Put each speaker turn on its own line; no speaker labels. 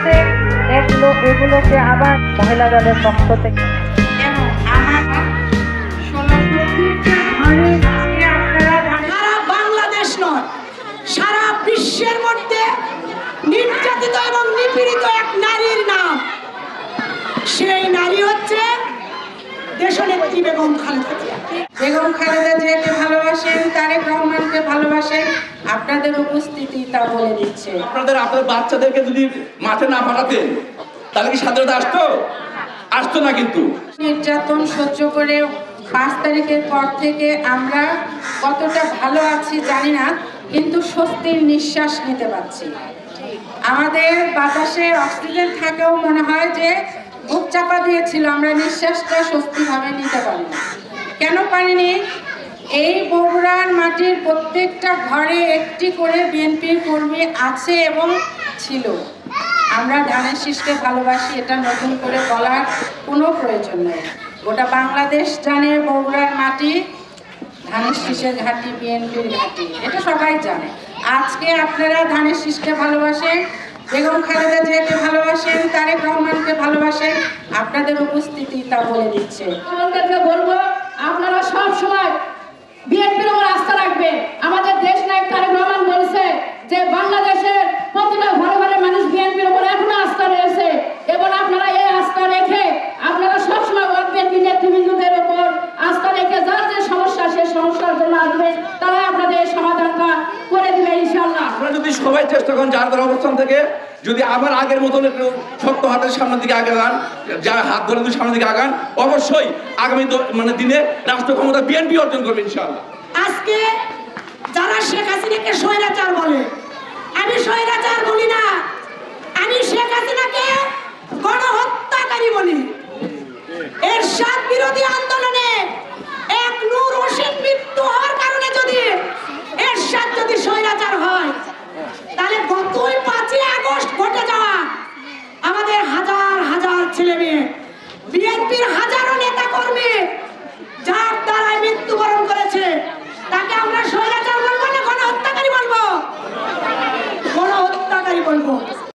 হচ্ছে এগুলো এগুলোকে আবার মহিলা দলের পক্ষ থেকে।
বাংলাদেশ নয় সারা বিশ্বের মধ্যে নির্যাতিত এবং নিপীড়িত এক নারীর নাম। সেই নারী হচ্ছে দেশনেত্রী বেগম খালেদা জিয়া।
বেগম খালেদা জিয়াকে ভালোবাসেন তারেক রহমানকে ভালোবাসেন আপনাদের উপস্থিতি তা বলে দিচ্ছে।
আপনাদের আপনাদের বাচ্চাদেরকে যদি মাঠে না পাঠাতেন তাহলে কি স্বাধীনতা আসতো? আসতো না কিন্তু।
নির্যাতন সহ্য করে পাঁচ তারিখের পর থেকে আমরা কতটা ভালো আছি জানি না কিন্তু স্বস্তির নিঃশ্বাস নিতে পারছি। আমাদের বাতাসে অক্সিজেন থাকেও মনে হয় যে বুক চাপা দিয়েছিল আমরা নিঃশ্বাসটা স্বস্তিভাবে নিতে পারি না কেন পারিনি? এই বগুড়ার মাটির প্রত্যেকটা ঘরে একটি করে বিএনপির কর্মী আছে এবং ছিল। আমরা ধানের শীষকে ভালোবাসি, এটা নতুন করে বলার কোনো প্রয়োজন নেই। গোটা বাংলাদেশ জানে বগুড়ার মাটি, ধানের শীষের ঘাটি, বিএনপির ঘাটি, এটা সবাই জানে। আজকে আপনারা ধানের শীষকে ভালোবাসেন, বেগম খালেদা জিয়াকে ভালোবাসেন, তারেক রহমানকে ভালোবাসেন, আপনাদের উপস্থিতি তা বলে দিচ্ছে।
বলব, আপনারা সব সময় বিএনপির উপর আস্থা রাখবেন
আপনারা যদি সবাই চেষ্টা করেন যার অবস্থান থেকে, যদি আবার আগের মতন একটু শক্ত হাতের সামনের দিকে আগে আগান যা হাত ধরে যদি সামনের দিকে আগান, অবশ্যই আগামী মানে দিনে রাষ্ট্র ক্ষমতা বিএনপি অর্জন করবে ইনশাআল্লাহ।
আজকে যারা শেখ হাসিনাকে স্বৈরাচার বলে, আমি স্বৈরাচার বলি না, আমি শেখ হাসিনাকে গণহত্যাকারী বলি। এর সাত বিরোধী আন্দোলনে এক নূর হোসেন মৃত্যু হওয়ার কারণে যদি এর সাত যদি স্বৈরাচার তাহলে গতই পাঁচই আগস্ট ঘটে যাওয়া। আমাদের হাজার হাজার ছেলে মেয়ে বিএনপির